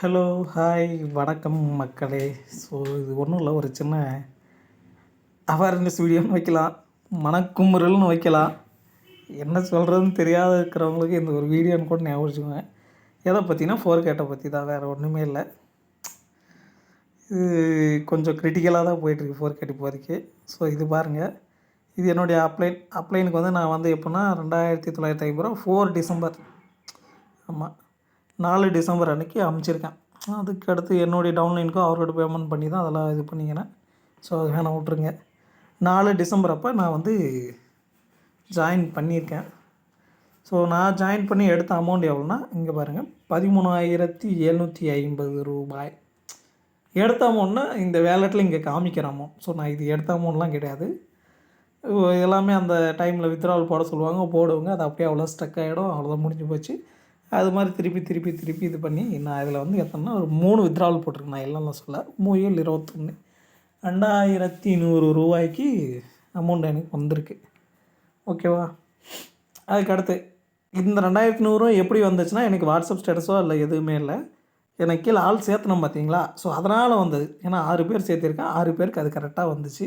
Hello hi வணக்கம் மக்களே. So இது ஒன்றும் இல்லை ஒரு சின்ன அவேர்னஸ் வீடியோன்னு வைக்கலாம் மனக்குமுறல்னு வைக்கலாம். என்ன சொல்கிறதுன்னு தெரியாத இருக்கிறவங்களுக்கு இந்த ஒரு வீடியோன்னு கூட ஞாபகம் எதை பற்றினா ஃபோர் கேட்டை பற்றி தான் வேறு ஒன்றுமே இல்லை. இது கொஞ்சம் கிரிட்டிக்கலாக தான் போயிட்டுருக்கு ஃபோர் கேட் இப்போதைக்கு. ஸோ இது பாருங்கள் இது என்னுடைய அப்ளைன் அப்ளைனுக்கு வந்து நான் வந்து எப்போன்னா ரெண்டாயிரத்தி தொள்ளாயிரத்தி ஐம்பது ரூபா ஃபோர் டிசம்பர் ஆமாம் நாலு டிசம்பர் அன்றைக்கி அமுச்சிருக்கேன். அதுக்கு அடுத்து என்னுடைய டவுன்லைனுக்கும் அவர்கிட்ட பேமெண்ட் பண்ணி தான் அதெல்லாம் இது பண்ணிக்கிறேன். ஸோ அது வேணால் விட்ருங்க நாலு டிசம்பர் அப்போ நான் வந்து ஜாயின் பண்ணியிருக்கேன். ஸோ நான் ஜாயின் பண்ணி எடுத்த அமௌண்ட் எவ்வளோன்னா இங்கே பாருங்கள் பதிமூணாயிரத்தி எழுநூற்றி ஐம்பது ரூபாய். எடுத்த அமௌண்ட்னா இந்த வேலெட்டில் இங்கே காமிக்கிற அமௌண்ட் ஸோ நான் இது எடுத்த அமௌண்ட்லாம் கிடையாது. எல்லாமே அந்த டைமில் வித்ராவல் போட சொல்லுவாங்க போடுவாங்க அது அப்படியே அவ்வளோ ஸ்டக் ஆகிடும் அவ்வளோதான் முடிஞ்சு போச்சு. அது மாதிரி திருப்பி திருப்பி திருப்பி இது பண்ணி நான் இதில் வந்து எத்தனைனா ஒரு மூணு வித்ராவல் போட்டிருக்கேன் நான் எல்லாம் சொல்ல. மூயல் இருபத்தொன்று ரெண்டாயிரத்தி நூறு ரூபாய்க்கு அமௌண்ட் எனக்கு வந்திருக்கு. ஓகேவா? அதுக்கு அடுத்து இந்த ரெண்டாயிரத்தி நூறு எப்படி வந்துச்சுன்னா எனக்கு வாட்ஸ்அப் ஸ்டேட்டஸோ இல்லை எதுவுமே இல்லை. எனக்கு கீழே ஆள் சேர்த்தணும் பார்த்தீங்களா? ஸோ அதனால் வந்தது ஏன்னா ஆறு பேர் சேர்த்திருக்கேன் ஆறு பேருக்கு அது கரெக்டாக வந்துச்சு.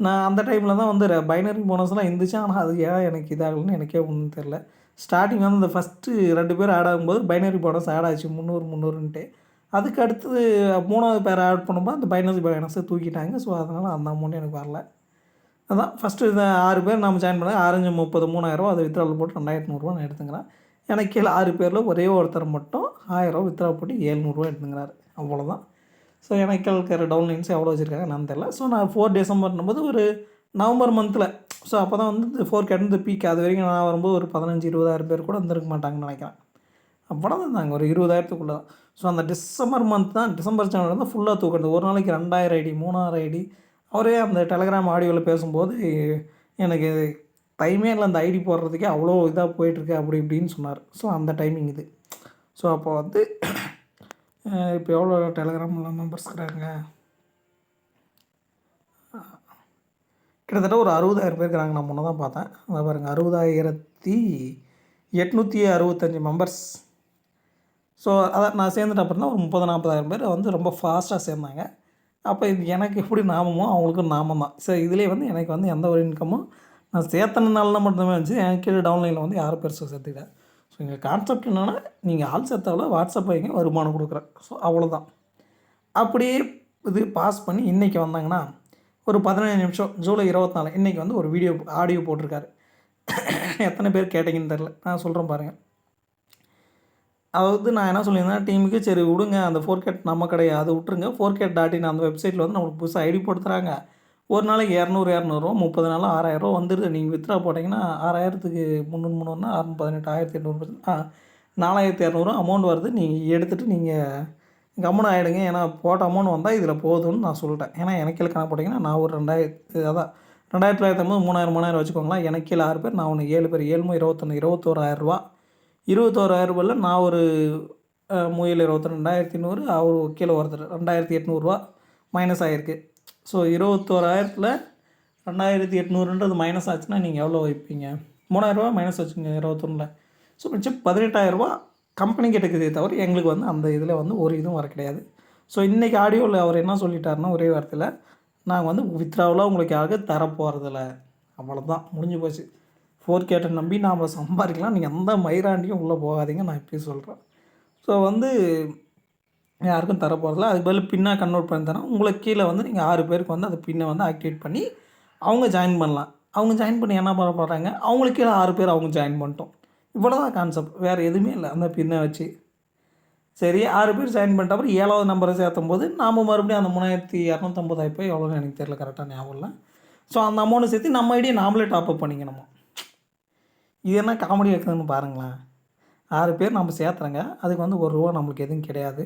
நான் அந்த டைமில் தான் வந்து பைனரி போனஸ்லாம் இருந்துச்சு ஆனால் அது ஏன் எனக்கு இதாகலன்னு எனக்கே ஒன்றும் தெரில. ஸ்டார்டிங் வந்து இந்த ஃபஸ்ட்டு ரெண்டு பேர் ஆட் ஆகும்போது பைனரி போனஸ் ஆட் ஆச்சு முந்நூறு முந்நூறுன்ட்டு. அதுக்கு அடுத்தது மூணாவது பேர் ஆட் பண்ணும்போது அந்த பைனரி போனஸை தூக்கிட்டாங்க. ஸோ அதனால் அந்த அமௌண்ட் எனக்கு வரல. அதான் ஃபஸ்ட்டு இந்த ஆறு பேர் நம்ம ஜாயின் பண்ண ஆரஞ்சு முப்பது மூணாயிரம் அதை வித்ராவில் போட்டு ரெண்டாயிரத்தி நூறுரூவா நான் எடுத்துக்கிறேன். எனக்கு கீழே ஆறு பேரில் ஒரே ஒருத்தர் மட்டும் ஆயிரரூவா வித்ரா போட்டு ஏழ்நூறுவா எடுத்துங்கிறாரு அவ்வளோதான் ஸோ எனக்கு இருக்கிற டவுன்லைன்ஸ் எவ்வளோ வச்சுருக்காங்க நான் தெரில ஸோ நான் ஃபோர் டிசம்பர்னும் போது ஒரு நவம்பர் மந்தில் ஸோ அப்போ தான் வந்து இந்த ஃபோர் கேட்டு பீக் அது வரைக்கும் நான் வரும்போது ஒரு பதினஞ்சு இருபதாயிரம் பேர் கூட வந்துருக்க மாட்டாங்கன்னு நினைக்கிறேன். அவ்வளோ தான் ஒரு இருபதாயிரத்துக்குள்ளே தான். ஸோ அந்த டிசம்பர் மந்த் தான் டிசம்பர் சேனல் வந்து ஃபுல்லாக தூக்குறது. ஒரு நாளைக்கு ரெண்டாயிரம் ஐடி மூணாயிரம் ஐடி. அவரே அந்த டெலகிராம் ஆடியோவில் பேசும்போது எனக்கு டைமே இல்லை அந்த ஐடி போடுறதுக்கே அவ்வளோ இதாக போயிட்டுருக்கு அப்படி இப்படின்னு சொன்னார். ஸோ அந்த டைமிங் இது. ஸோ அப்போ வந்து இப்போ எவ்வளோ டெலகிராமில் மெம்பர்ஸ் இருக்கிறாங்க கிட்டத்தட்ட ஒரு அறுபதாயிரம் பேர் இருக்கிறாங்க நான் முன்னே தான் பார்த்தேன். அதை பாருங்கள் அறுபதாயிரத்தி எட்நூற்றி அறுபத்தஞ்சி மெம்பர்ஸ் ஸோ அதான் நான் சேர்ந்துட்டு அப்படின்னா ஒரு முப்பது நாற்பதாயிரம் பேர் வந்து ரொம்ப ஃபாஸ்ட்டாக சேர்ந்தாங்க. அப்போ இது எனக்கு எப்படி நாமமோ அவங்களுக்கும் நாமம் தான் ஸோ இதிலே வந்து எனக்கு வந்து எந்த ஒரு இன்கமும் நான் சேர்த்தனால மட்டுமே இருந்துச்சு. எனக்கு கீழே டவுன்லைனில் வந்து யாரும் பெருசாக சேர்த்துக்கிட்டேன் ஸோ எங்கள் கான்செப்ட் என்னென்னா நீங்கள் ஆள் சேர்த்தாவில் வாட்ஸ்அப் வைங்க வருமானம் கொடுக்குறேன். ஸோ அவ்வளோதான் அப்படியே இது பாஸ் பண்ணி இன்றைக்கி வந்தாங்கன்னா ஒரு பதினஞ்சு நிமிஷம் ஜூலை இருபத்தி நாலு இன்றைக்கி வந்து ஒரு வீடியோ ஆடியோ போட்டிருக்காரு. எத்தனை பேர் கேட்டிங்கன்னு தெரில நான் சொல்கிறேன் பாருங்கள் அதாவது நான் என்ன சொல்லியிருந்தேன் டீமுக்கு சரி விடுங்க. அந்த ஃபோர் கேட் நம்ம கிடையாது அது விட்டுருங்க. ஃபோர் கேட் டாட் இன் அந்த வெப்சைட்டில் வந்து நம்மளுக்கு புதுசாக ஐடி போட்டு ஒரு நாளைக்கு இரநூறு இரநூறுவா முப்பது நாளும் ஆறாயிரரூவா வந்துடுது நீங்கள் வித்ரா போட்டிங்கன்னா ஆறாயிரத்துக்கு முந்நூறு முந்நூறுனா அறுநூறு பதினெட்டு ஆயிரத்தி எண்ணூறு ஆ நாலாயிரத்தி இரநூறுவா அமௌண்ட் வருது. நீங்கள் எடுத்துகிட்டு நீங்கள் கம்முன்னு ஆகிடுங்க ஏன்னா போட்ட அமௌண்ட் வந்தால் இதில் போதும்னு நான் சொல்லிட்டேன். ஏன்னா எனக்கு கணக்கு போட்டிங்கன்னா நான் ஒரு ரெண்டாயிரத்து அதான் ரெண்டாயிரத்தி தொள்ளாயிரத்தி ஐம்பது மூணாயிரம் மூணாயிரம் வச்சுக்கோங்களேன். எனக்கு கீழே ஆறு பேர் நான் ஒன்று ஏழு பேர் ஏழுமோ இருபத்தொன்று இருபத்தோராயிரரூவா இருபத்தோராயிரரூபாயில் நான் ஒரு முயல் இருபத்தி ரெண்டாயிரத்தி நூறு அவர் கீழே ஒருத்தர் ரெண்டாயிரத்தி எட்நூறுரூவா மைனஸ் ஆகிருக்கு ஸோ இருபத்தோராயிரத்தில் ரெண்டாயிரத்தி எட்நூறுன்றது மைனஸ் ஆச்சுன்னா நீங்கள் எவ்வளோ வைப்பீங்க? மூணாயிரரூவா மைனஸ் வச்சுக்கோங்க இருபத்தொன்னில். ஸோ மிச்சம் பதினெட்டாயிரரூபா கம்பெனி கேட்டுக்குதே தவிர எங்களுக்கு வந்து அந்த இதில் வந்து ஒரு இதுவும் வர கிடையாது. ஸோ இன்றைக்கி ஆடியோவில் அவர் என்ன சொல்லிட்டாருன்னா ஒரே வார்த்தையில் நாங்கள் வந்து வித்ராவெலாம் உங்களுக்கு யாருக்கு தரப்போகிறதில்ல அவ்வளோதான் முடிஞ்சு போச்சு. ஃபோர் கேட்டை நம்பி நாம் சம்பாதிக்கலாம். நீங்கள் எந்த மயிராண்டியும் உள்ளே போகாதீங்க. நான் இப்போயும் சொல்கிறேன் ஸோ வந்து யாருக்கும் தரப்போகிறதில்ல அதுக்கு பதில் பின்னாக கன்வெர்ட் பண்ணி தரேன் உங்களுக்கு கீழே வந்து நீங்கள் ஆறு பேருக்கு வந்து அந்த பின்னை வந்து ஆக்டிவேட் பண்ணி அவங்க ஜாயின் பண்ணலாம். அவங்க ஜாயின் பண்ணி என்ன பண்ண போகிறாங்க அவங்களுக்கு கீழே ஆறு பேர் அவங்க ஜாயின் பண்ணிட்டோம். இவ்வளோ தான் கான்செப்ட் வேறு எதுவுமே இல்லை. அந்த பின்னை வச்சு. சரி ஆறு பேர் சைன் பண்ணிட்ட அப்புறம் ஏழாவது நம்பரை சேர்த்தும் போது நாம் மறுபடியும் அந்த மூணாயிரத்தி இரநூத்தம்பதாயிரம் போய் எவ்வளோன்னு எனக்கு தெரியல. கரெக்டாக ஞாபகம் இல்லை. ஸோ அந்த அமௌண்ட்டை சேர்த்து நம்ம ஐடியை நாமளே டாப் அப் பண்ணிக்கணுமா? இது என்ன காமெடி வைக்கணும்னு பாருங்களேன். ஆறு பேர் நம்ம சேர்த்துறங்க. அதுக்கு வந்து ஒரு ரூபா நம்மளுக்கு எதுவும் கிடையாது.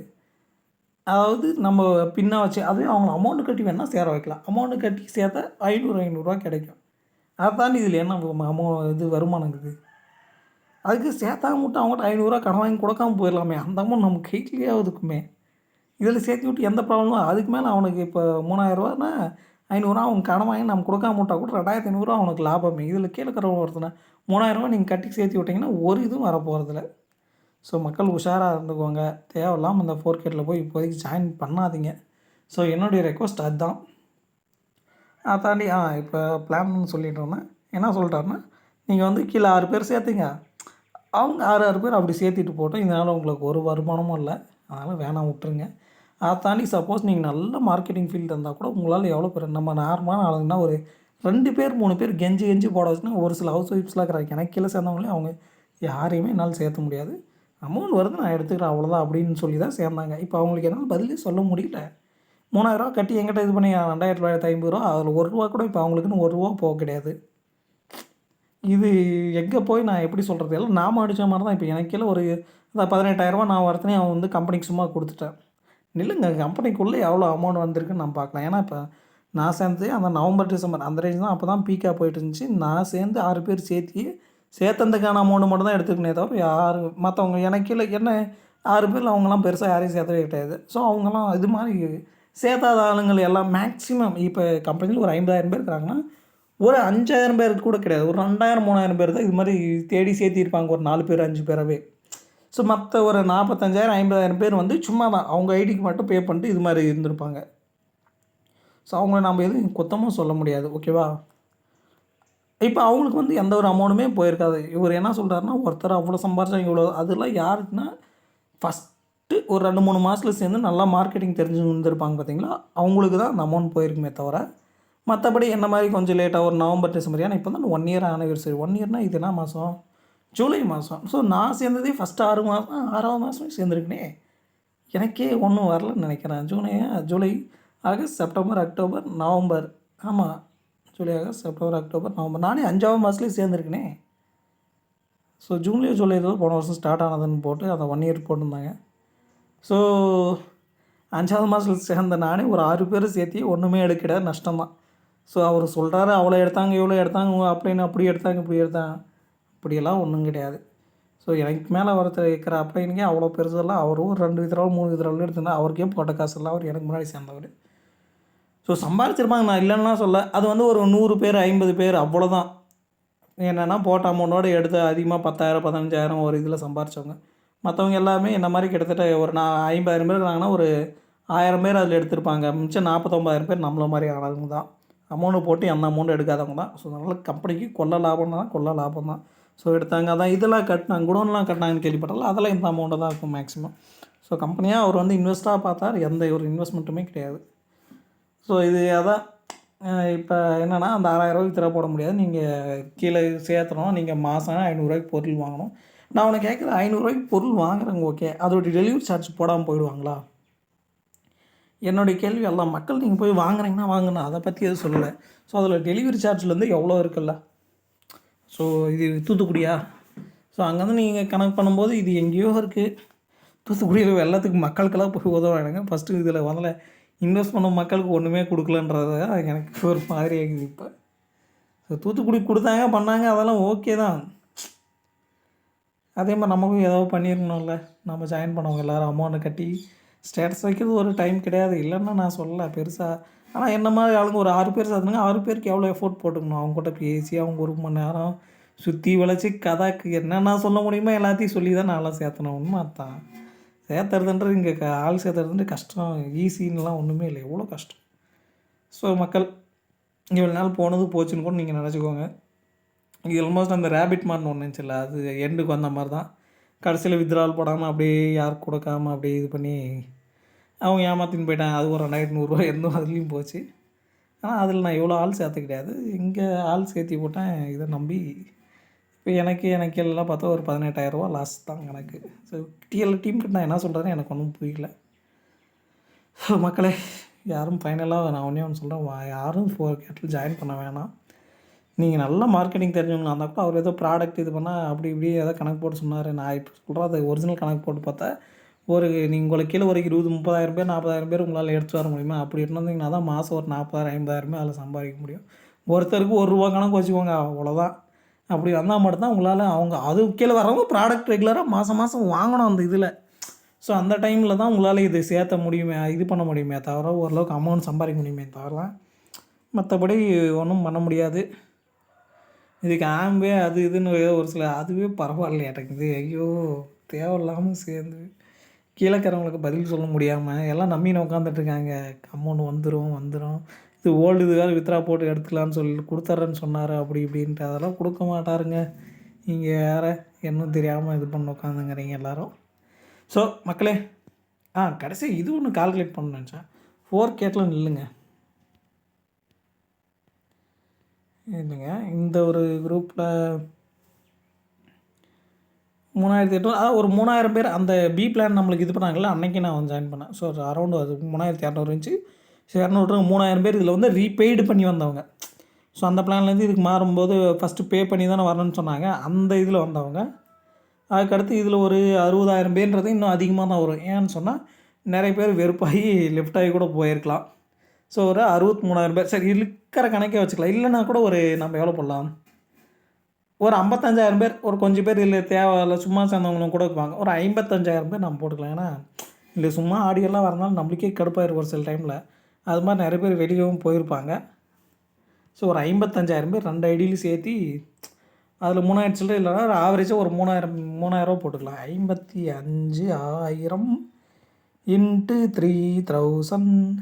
அதாவது நம்ம பின்னா வச்சு அதுவே அவங்க அமௌண்ட்டு கட்டி வேணால் சேர வைக்கலாம். அமௌண்ட்டு கட்டி சேர்த்தா ஐநூறு ஐநூறுரூவா கிடைக்கும். அதை தாண்டி இதில் என்ன அமௌ இது வருமானம் இருக்குது? அதுக்கு சேர்த்தாங்க மட்டும் அவங்கள்ட்ட ஐநூறுரூவா கடன் வாங்கி கொடுக்காம போயிடலாமே. அந்த அமௌண்ட் நம்ம கைட்லேயே அதுக்குமே இதில் சேர்த்து விட்டு எந்த ப்ராப்ளமும் அதுக்கு மேலே அவனுக்கு இப்போ மூணாயிரரூவானா ஐநூறுரூவா அவங்க கடன் வாங்கி நம்ம கொடுக்காம விட்டால் கூட ரெண்டாயிரத்தி ஐநூறுரூவா அவனுக்கு லாபமே. இதில் கீழே இருக்கிறவங்க ஒருத்தனை மூணாயிரரூவா நீங்கள் கட்டி சேர்த்து விட்டிங்கன்னா ஒரு இதுவும் வரப்போகிறதில்ல ஸோ மக்கள் உஷாராக இருந்துக்கோங்க. தேவையில்லாமல் இந்த ஃபோர் கேட்டில் போய் இப்போதைக்கு ஜாயின் பண்ணாதீங்க. ஸோ என்னுடைய ரெக்வஸ்ட் அதுதான். அதை தாண்டி ஆ இப்போ பிளான்னு சொல்லிட்டு இருந்தேன். என்ன சொல்லிட்டாருன்னா நீங்கள் வந்து கீழே ஆறு பேர் சேர்த்துங்க. அவங்க ஆறு ஆறு பேர் அப்படி சேர்த்திட்டு போட்டோம். இதனால் உங்களுக்கு ஒரு வருமானமும் இல்லை. அதனால் வேணாம் விட்டுருங்க. அதை தாண்டி சப்போஸ் நீங்கள் நல்ல மார்க்கெட்டிங் ஃபீல்டு இருந்தால் கூட உங்களால் எவ்வளோ பேர் நம்ம நார்மலான ஆளுங்கன்னா ஒரு ரெண்டு பேர் மூணு பேர் கெஞ்சி கெஞ்சி போட வச்சுன்னா ஒரு சில ஹவுஸ் ஒய்ஃப்ஸ்லாம் இருக்கிறாங்க. எனக்கு கீழே சேர்ந்தவங்களே அவங்க யாரையுமே என்னால் சேர்த்த முடியாது. அமௌண்ட் வருது நான் எடுத்துக்கிறேன் அவ்வளோதான் அப்படின்னு சொல்லி தான் சேர்ந்தாங்க. இப்போ அவங்களுக்கு என்னால் பதிலே சொல்ல முடியல. மூணாயிரரூவா கட்டி என்கிட்ட இது பண்ணி ரெண்டாயிரத்தி தொள்ளாயிரத்தி ஐம்பது ரூபா அதில் ஒரு ரூபா கூட இப்போ அவங்களுக்குன்னு ஒரு ரூபா போக கிடையாது. இது எங்கே போய் நான் எப்படி சொல்கிறது எல்லாம் நாம அடித்த மாதிரி தான் இப்போ எனக்கு ஒரு அதான் பதினெட்டாயிரரூவா நான் வரத்துனே அவன் வந்து கம்பெனிக்கு சும்மா கொடுத்துட்டேன். நில்லுங்க கம்பெனிக்குள்ளே எவ்வளோ அமௌண்ட் வந்திருக்குன்னு நான் பார்க்கலாம் ஏன்னா இப்போ நான் சேர்ந்து அந்த நவம்பர் டிசம்பர் அந்த ரேஞ்ச் தான். அப்போ தான் பீக்காக போயிட்டு இருந்துச்சு. நான் சேர்ந்து ஆறு பேர் சேர்த்தி சேர்த்ததுக்கான அமௌண்ட் மட்டும் தான் எடுத்துக்கினே தவிர யார் மற்றவங்க எனக்கு இல்லை என்ன ஆறு பேரில் அவங்களாம் பெருசாக யாரையும் சேர்த்தவே கிடையாது. ஸோ அவங்களாம் இது மாதிரி சேர்த்தாத ஆளுங்கள் எல்லாம் மேக்ஸிமம் இப்போ கம்பெனியில் ஒரு ஐம்பதாயிரம் பேர் இருக்கிறாங்கன்னா ஒரு அஞ்சாயிரம் பேருக்கு கூட கிடையாது. ஒரு ரெண்டாயிரம் மூணாயிரம் பேர் தான் இது மாதிரி தேடி சேர்த்திருப்பாங்க ஒரு நாலு பேர் அஞ்சு பேரவே. ஸோ மற்ற ஒரு நாற்பத்தஞ்சாயிரம் ஐம்பதாயிரம் பேர் வந்து சும்மா தான். அவங்க ஐடிக்கு மட்டும் பே பண்ணிட்டு இது மாதிரி இருந்திருப்பாங்க. ஸோ அவங்கள நம்ம எதுவும் குத்தமும் சொல்ல முடியாது. ஓகேவா இப்போ அவங்களுக்கு வந்து எந்த ஒரு அமௌண்ட்டுமே போயிருக்காது. இவர் என்ன சொல்கிறாருன்னா ஒருத்தர் அவ்வளோ சம்பாரிச்சாங்க இவ்வளோ அதெல்லாம் யாருக்குன்னா ஃபஸ்ட்டு ஒரு ரெண்டு மூணு மாதத்தில் சேர்ந்து நல்லா மார்க்கெட்டிங் தெரிஞ்சு இருந்திருப்பாங்க பார்த்தீங்களா அவங்களுக்கு தான் அந்த அமௌண்ட் போயிருக்குமே தவிர மற்றபடி என்ன மாதிரி கொஞ்சம் லேட்டாக ஒரு நவம்பர் டிசம்பர் ஏன்னா இப்போ தான் ஒன் இயர் ஆனிவர்சரி ஒன் இயர்னால் இது என்ன மாதம் ஜூலை மாதம் ஸோ நான் சேர்ந்ததே ஃபஸ்ட்டு ஆறு மாதம் ஆறாவது மாதமே சேர்ந்துருக்கனே. எனக்கே ஒன்றும் வரலன்னு நினைக்கிறேன். July July August September October November. ஆமாம் July August September October November. நானே அஞ்சாவது மாதத்துலேயே சேர்ந்துருக்கனே. ஸோ ஜூன்லேயோ ஜூலையிலோ போன வருஷம் ஸ்டார்ட் ஆனதுன்னு போட்டு அந்த ஒன் இயர் போட்டிருந்தாங்க. ஸோ அஞ்சாவது மாதத்தில் சேர்ந்த நானே ஒரு ஆறு பேர் சேர்த்தி ஒன்றுமே எடுக்கிட நஷ்டம்தான். ஸோ அவர் சொல்கிறாரு அவ்வளோ எடுத்தாங்க இவ்வளோ எடுத்தாங்க அப்படின்னு அப்படி எடுத்தாங்க இப்படி எடுத்தாங்க அப்படியெல்லாம் ஒன்றும் கிடையாது. ஸோ எனக்கு மேலே ஒருத்தர் இருக்கிற அப்படின்னு அவ்வளோ பெருசெல்லாம் அவரும் ஒரு ரெண்டு விதரவு மூணு விதரவு எடுத்திருந்தா அவருக்கே போட்ட காசெல்லாம் அவர் எனக்கு முன்னாடி சேர்ந்தவர். ஸோ சம்பாரிச்சிருப்பாங்க நான் இல்லைன்னா சொல்ல. அது வந்து ஒரு நூறு பேர் ஐம்பது பேர் அவ்வளோதான். என்னென்னா போட்ட அமௌண்ட்டோடு எடுத்து அதிகமாக பத்தாயிரம் பதினஞ்சாயிரம் ஒரு இதில் சம்பாரித்தவங்க மற்றவங்க எல்லாமே என்ன மாதிரி கிட்டத்தட்ட ஒரு நான் ஐம்பதாயிரம் பேர் இருக்கிறாங்கன்னா ஒரு ஆயிரம் பேர் அதில் எடுத்திருப்பாங்க. மிச்சம் நாற்பத்தொம்பதாயிரம் பேர் நம்மள மாதிரி ஆனவங்க தான். அமௌண்ட்டு போட்டு எந்த அமௌண்ட் எடுக்காதவங்க தான். ஸோ அதனால் கம்பெனிக்கு கொள்ள லாபம் தான் கொள்ள லாபம் தான். ஸோ எடுத்தாங்க அதான் இதெல்லாம் கட்டினாங்க குடோன்லாம் கட்டினாங்கன்னு கேள்விப்பட்டால அதெல்லாம் இந்த அமௌண்ட்டு தான் இருக்கும் மேக்ஸிமம் ஸோ கம்பெனியாக அவர் வந்து இன்வெஸ்ட்டாக பார்த்தார் எந்த ஒரு இன்வெஸ்ட்மெண்ட்டுமே கிடையாது. ஸோ இது அதான் இப்போ என்னென்னா அந்த ஆறாயிரரூவாய்க்கு திற போட முடியாது. நீங்கள் கீழே சேர்த்துறோம் நீங்கள் மாதம் ஐநூறுரூவாய்க்கு பொருள் வாங்கணும். நான் உனக்கு கேட்குற ஐநூறுரூவாய்க்கு பொருள் வாங்குறேங்க ஓகே அதோட டெலிவரி சார்ஜ் போடாமல் போயிடுவாங்களா? என்னுடைய கேள்வி எல்லாம் மக்கள் நீங்கள் போய் வாங்குறீங்கன்னா வாங்கணும் அதை பற்றி எதுவும் சொல்லலை. ஸோ அதில் டெலிவரி சார்ஜ்லேருந்து எவ்வளோ இருக்குல்ல? ஸோ இது தூத்துக்குடியா? ஸோ அங்கேருந்து நீங்கள் கணக்கு பண்ணும்போது இது எங்கேயோ இருக்குது தூத்துக்குடியில் எல்லாத்துக்கும் மக்களுக்கெல்லாம் போய் உதவாடுங்க ஃபஸ்ட்டு இதில் முதல்ல இன்வெஸ்ட் பண்ண மக்களுக்கு ஒன்றுமே கொடுக்கலன்றது தான் எனக்கு ஒரு மாதிரி ஆகுது இப்போ. ஸோ தூத்துக்குடி கொடுத்தாங்க பண்ணாங்க அதெல்லாம் ஓகே தான். அதே மாதிரி நமக்கும் ஏதோ பண்ணியிருக்கணும்ல நம்ம ஜாயின் பண்ணவங்க எல்லோரும் அமௌண்ட்டை கட்டி ஸ்டேட்டஸ் வைக்கிறது ஒரு டைம் கிடையாது. இல்லைன்னா நான் சொல்லலை பெருசாக ஆனால் என்ன மாதிரி ஆளுங்க ஒரு ஆறு பேர் சேர்த்துனாங்க ஆறு பேருக்கு எவ்வளோ எஃபோர்ட் போட்டுக்கணும்? அவங்க கூட பேசி அவங்க ஒரு மணி நேரம் சுற்றி வளைச்சி கதாக்கு என்னென்ன சொல்ல முடியுமோ எல்லாத்தையும் சொல்லி தான் நான்லாம் சேர்த்தணும். உண்மை அதான். சேர்த்துறதுன்றது இங்கே க ஆள் சேர்த்துறதுன்ற கஷ்டம். ஈஸின்னுலாம் ஒன்றுமே இல்லை. எவ்வளோ கஷ்டம். ஸோ மக்கள் இவ்வளோ நாள் போனது போச்சுன்னு கூட நீங்கள் நினச்சிக்கோங்க. இது ஆல்மோஸ்ட் அந்த ரேபிட் மார்னு ஒன்று இருந்துச்சுல்ல அது எண்டுக்கு வந்த மாதிரி தான் கடைசியில் வித்ரால் போடாமல் அப்படியே யாருக்கு கொடுக்காம அப்படியே இது பண்ணி அவன் ஏமாத்தின்னு போயிட்டான் அது ஒரு ரெண்டாயிரத்தி நூறுரூவா இருந்தோம் அதுலேயும் போச்சு. ஆனால் அதில் நான் எவ்வளோ ஆள் சேர்த்த கிடையாது. இங்கே ஆள் சேர்த்தி போட்டேன். இதை நம்பி இப்போ எனக்கு எனக்கு எல்லாம் பார்த்தா ஒரு பதினெட்டாயிரரூவா லாஸ் தான் எனக்கு. ஸோ டிஎல் டீமுக்கு நான் என்ன சொல்கிறேன்னு எனக்கு ஒன்றும் புரியல. ஸோ மக்களே யாரும் ஃபைனலாக நான் ஒன்றே ஒன்று சொல்கிறேன் யாரும் ஃபோர் கேட்டில் ஜாயின் பண்ண வேணாம். நீங்கள் நல்ல மார்க்கெட்டிங் தெரிஞ்சவங்களா இருந்தால் கூட அவர் ஏதோ ப்ராடக்ட் இது பண்ணால் அப்படி இப்படி ஏதோ கணக்கு போட்டு சொன்னார். நான் இப்போ சொல்கிறேன் அது ஒரிஜினல் கணக்கு போட்டு பார்த்தா ஒரு நீங்கள் உங்களுக்கு கீழே ஒரு இருபது முப்பதாயிரம் பேர் நாற்பதாயிரம் பேர் உங்களால் எடுத்து வர முடியுமா? அப்படி இருந்தீங்கன்னா தான் மாதம் ஒரு நாற்பதாயிரம் ஐம்பதாயிரமே அதில் சம்பாதிக்க முடியும். ஒருத்தருக்கு ஒரு ரூபா கணக்கு வச்சுக்கோங்க அவ்வளோதான் அப்படி வந்தால் மட்டும்தான் உங்களால் அவங்க அது கீழே வரவங்க ப்ராடக்ட் ரெகுலராக மாதம் மாதம் வாங்கணும் அந்த இதில். ஸோ அந்த டைமில் தான் உங்களால் இது சேர்த்த முடியுமே இது பண்ண முடியுமே தவிர ஓரளவுக்கு அமௌண்ட் சம்பாதிக்க முடியுமே தவிர மற்றபடி ஒன்றும் பண்ண முடியாது. இதுக்கு ஆம்பே அது இதுன்னு ஏதோ ஒரு சில அதுவே பரவாயில்லையாட்டங்குது ஐயோ தேவையில்லாமல் சேர்ந்து. கீழக்கிறவங்களுக்கு பதில் சொல்ல முடியாமல் எல்லாம் நம்பின்னு உட்காந்துட்ருக்காங்க அமௌண்ட் வந்துடும் வந்துடும் இது ஓல்டு இது வேறு வித்ரா போட்டு எடுத்துக்கலான்னு சொல்லி கொடுத்துட்றேன்னு சொன்னார்? அப்படி இப்படின்ட்டு அதெல்லாம் கொடுக்க மாட்டாருங்க. இங்கே வேறு என்னும் தெரியாமல் இது பண்ண உட்காந்துங்கிறீங்க எல்லோரும். ஸோ மக்களே ஆ கடைசி இது ஒன்று கால்குலேட் பண்ண நினச்சேன். ஃபோர் கேட்டில் நில்லுங்க. இல்லைங்க இந்த ஒரு குரூப்பில் மூணாயிரத்தி எட்நூறு அதாவது ஒரு மூணாயிரம் பேர் அந்த பி பிளான் நம்மளுக்கு இது பண்ணாங்கல்ல அன்னைக்கு நான் வந்து ஜாயின் பண்ணேன். ஸோ அரௌண்டு அது மூணாயிரத்தி இரநூறு இருந்துச்சு. ஸோ இரநூறு மூணாயிரம் பேர் இதில் வந்து ரீபெய்டு பண்ணி வந்தவங்க. ஸோ அந்த பிளான்லேருந்து இதுக்கு மாறும்போது ஃபஸ்ட்டு பே பண்ணி தானே வரணும்னு சொன்னாங்க. அந்த இதில் வந்தவங்க. அதுக்கடுத்து இதில் ஒரு அறுபதாயிரம் பேர்ன்றது இன்னும் அதிகமாக தான் வரும். ஏன்னு சொன்னால் நிறைய பேர் வெறுப்பாகி லெஃப்ட் ஆகி கூட போயிருக்கலாம். ஸோ ஒரு அறுபத்தி மூணாயிரம் பேர் சரி இருக்கிற கணக்கே வச்சுக்கலாம். இல்லைன்னா கூட ஒரு நம்ம எவ்வளோ போடலாம்? ஒரு ஐம்பத்தஞ்சாயிரம் பேர் ஒரு கொஞ்சம் பேர் இல்லை தேவையில்ல சும்மா சேர்ந்தவங்களும் கூட வைப்பாங்க ஒரு ஐம்பத்தஞ்சாயிரம் பேர் நம்ம போட்டுக்கலாம். ஏன்னா இல்லை சும்மா ஆடியோலாம் வரனால நம்மளுக்கே கடுப்பாயிருக்கும் ஒரு சில டைமில் அது மாதிரி நிறைய பேர் வெளியவும் போயிருப்பாங்க. ஸோ ஒரு ஐம்பத்தஞ்சாயிரம் பேர் ரெண்டு ஐடியிலும் சேர்த்தி அதில் மூணாயிரம் சில்லறை இல்லைனா ஒரு ஆவரேஜாக ஒரு மூணாயிரம் மூணாயிரரூவா போட்டுக்கலாம். ஐம்பத்தி அஞ்சு ஆயிரம் இன்ட்டு த்ரீ தௌசண்ட்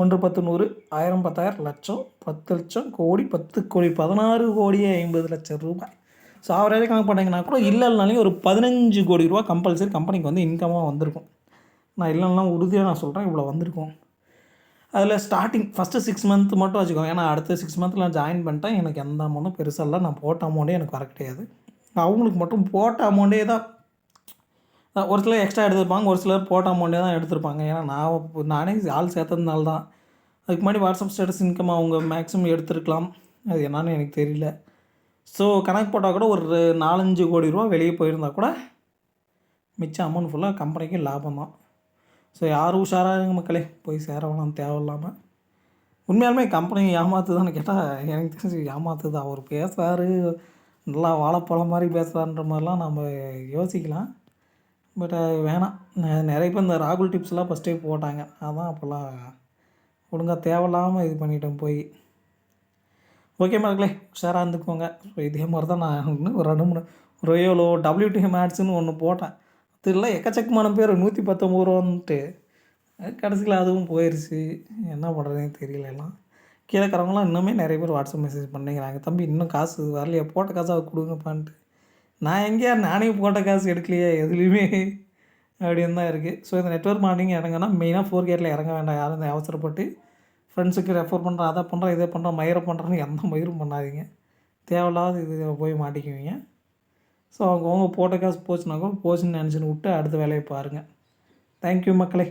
ஒன்று பத்து நூறு ஆயிரம் பத்தாயிரம் லட்சம் பத்து லட்சம் கோடி பத்து கோடி பதினாறு கோடியே ஐம்பது லட்சம் ரூபாய். ஸோ ஆவரேஜாக கணக்கு பண்ணிங்கன்னா கூட இல்லைனாலையும் ஒரு பதினஞ்சு கோடி ரூபா கம்பல்சரி கம்பெனிக்கு வந்து இன்கமாக வந்திருக்கும். நான் இல்லைன்னா உறுதியாக நான் சொல்கிறேன் இவ்வளோ வந்திருக்கும். அதில் ஸ்டார்டிங் ஃபஸ்ட்டு சிக்ஸ் மந்த் மட்டும் வச்சுக்கோங்க. ஏன்னா அடுத்த சிக்ஸ் மந்த்தில் நான் ஜாயின் பண்ணிட்டேன். எனக்கு எந்த அமௌண்ட்டும் பெருசாக நான் போட்ட அமௌண்ட்டே எனக்கு வர கிடையாது. அவங்களுக்கு மட்டும் போட்ட அமௌண்ட்டே தான் ஒரு சிலர் எக்ஸ்ட்ரா எடுத்திருப்பாங்க ஒரு சிலர் போட்ட அமௌண்ட்டே தான் எடுத்திருப்பாங்க. ஏன்னா நான் நானே ஆள் சேர்த்ததுனால தான். அதுக்கு முன்னாடி வாட்ஸ்அப் ஸ்டேட்டஸ் இன்கம் அவங்க மேக்ஸிமம் எடுத்துருக்கலாம். அது என்னன்னு எனக்கு தெரியல. ஸோ கணக்கு போட்டால் கூட ஒரு நாலஞ்சு கோடி ரூபா வெளியே போயிருந்தா கூட மிச்சம் அமௌண்ட் ஃபுல்லாக கம்பெனிக்கு லாபம் தான். ஸோ யாரும் உஷாராக மக்களே போய் சேர வேணாம் தேவையில்லாமல் உண்மையாலுமே கம்பெனி ஏமாத்துதான்னு கேட்டால் எனக்கு தெரிஞ்சு ஏமாத்துது. அவர் பேசுகிறாரு நல்லா வாழைப்பழம் மாதிரி பேசுகிறான்ற மாதிரிலாம் நம்ம யோசிக்கலாம். பட் வேணாம். நிறைய பேர் இந்த ராகுல் டிப்ஸ்லாம் ஃபஸ்ட்டே போட்டாங்க. அதான் அப்போல்லாம் ஒழுங்காக தேவையில்லாமல் இது பண்ணிட்டேன் போய். ஓகே மக்களே உஷாராக இருந்துக்கோங்க. ஸோ இதே மாதிரி தான் நான் இன்னும் ஒரு ரெண்டு மூணு ரொயோலோ டபிள்யூடிஎம் ஆட்ஸ்னு ஒன்று போட்டேன். அதில் எக்கச்சக்கமான பேர் நூற்றி பத்தொம்பது ரூபான்ட்டு கடைசியில் அதுவும் போயிடுச்சு என்ன பண்ணுறதுன்னு தெரியல எல்லாம். கீழே இருக்கிறவங்களாம் இன்னுமே நிறைய பேர் வாட்ஸ்அப் மெசேஜ் பண்ணிக்கிறாங்க. தம்பி இன்னும் காசு வரலையா? போட்ட காசாக கொடுங்கப்பான்ட்டு. நான் எங்கேயா நானே போட்ட காசு எடுக்கலையே எதுலேயுமே? அப்படின்னு தான் இருக்குது ஸோ இந்த நெட்ஒர்க் மார்னிங் இறங்கினா மெயினாக ஃபோர் கேட்டில் இறங்க வேண்டாம். யாரும் இந்த அவசரப்பட்டு ஃப்ரெண்ட்ஸுக்கு ரெஃபர் பண்ணுறேன் அதை பண்ணுறேன் இதை பண்ணுறேன் மயிரை பண்ணுறேன்னு எந்த மயிரும் பண்ணாதீங்க. தேவையில்லாத இது போய் மாட்டிக்குவீங்க. ஸோ அவங்கவுங்க போட்ட காசு போச்சுனாக்கோ போச்சுன்னு நினச்சின்னு விட்டு அடுத்த வேலையை பாருங்கள் தேங்க்யூ மக்களே.